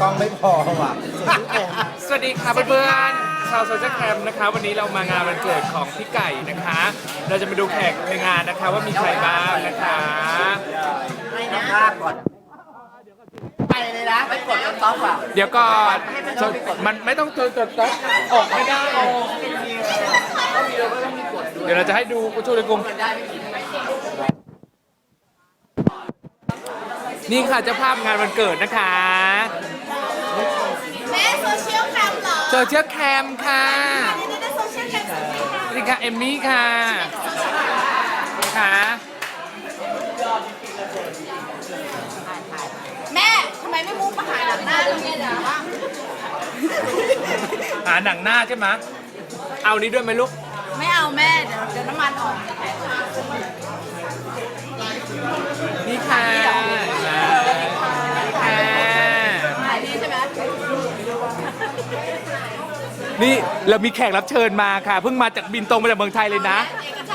กล้องไม่พอว่ะ สวัสดีค่ะเพื่อนๆชาวโซเชียลแคมนะคะ วันนี้เรามางานวันเกิดของพี่ไก่นะคะ เราจะมาดูแขกในงานนะคะว่ามีใครบ้างนะคะไม่นะภาพก่อนไปเลยนะไม่กดกันต๊อปอะเดี๋ยวก่อนมันไม่ต้องตัวตัวตัวออกไม่ได้เดี๋ยวเราจะให้ดูกุชูเลยกุง นี่ค่ะเจ้าภาพงานวันเกิดนะคะแม่โซเชียลแคมเหรอโซเชียลแคมค่ะนี่นี่โซเชียลแคมสวัสดีค่ะสวัสดีค่ะเอมมี่ค่ะค่ะแม่ทำไมไม่มุ่งมาหาหนังหน้าเราเนี่ยเหรอหาหนังหน้าใช่ไหมเอานี้ด้วยไหมลูก ไม่เอาแม่ เดี๋ยวเดี๋ยวน้ำมันออก นี่เรามีแขกรับเชิญมาค่ะ เพิ่งมาจากบินตรงมาจากเมืองไทยเลยนะ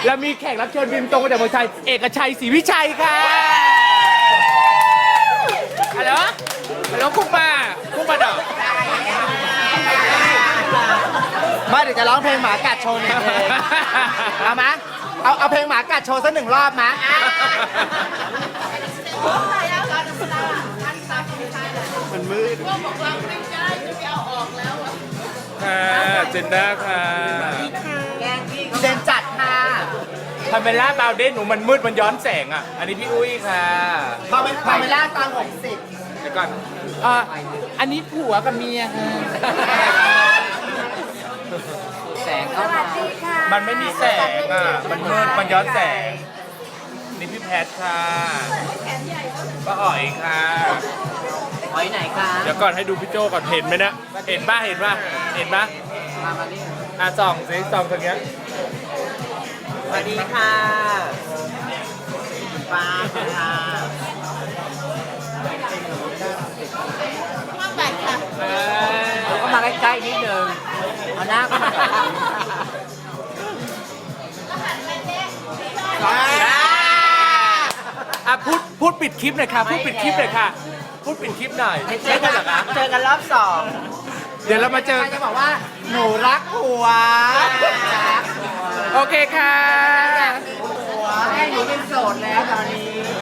แล้วมีแขกรับเชิญบินตรงมาจากเมืองไทย เอกชัยศรีวิชัยค่ะฮัลโหลฮัลโหลคุกมาคุกมาดอกมาเดี๋ยวจะร้องเพลงหมากัดโชว์หนึ่งเพลงเอามะเอาเอาเพลงหมากัดโชว์สักหนึ่งรอบมะขายแล้วร้านน้ำปลาร้านซับไม่ใช่เลยมันมืดพวกบอกว่าไม่ได้จะไปเอาออกแล้วอะ ค่ะ เจนด้าค่ะเดนจัดค่ะพาเมล่าบาวเดนหนูมันมืดมันย้อนแสงอะ อันนี้พี่อุ้ยค่ะพอเป็นพอเวลาตอนหกสิบเดี๋ยวก่อนอ่าอันนี้ผัวกับเมียค่ะ แสงเข้ามามันไม่มีแสงอะ มันมืดมันย้อนแสง นี่พี่แพทค่ะป้าอ๋อยค่ะ หอยไหนคะเดี๋ยวก่อนให้ดูพี่โจก่อนเห็นไหมนะเห็นป่ะเห็นป่ะเห็นป่ะมามานี่อะส่องสิส่องตรงเนี้ยสวัสดีค่ะป้าค่ะมาแบกค่ะ เออเราก็มาใกล้ๆนิดนึงเอาหน้าก็มา อะพูดพูดปิดคลิปหน่อยค่ะ พูดปิดคลิปหน่อยค่ะ พูดปิดคลิปหน่อยเจไม่อใช่กันเหรอคะเจอกันรอบสองเดี๋ยวเรามาเจอจะบอกว่า หนูรักผัวรักผัวโอเคค่ะผัวแม่หนูเป็นโสดแล้วตอนนี้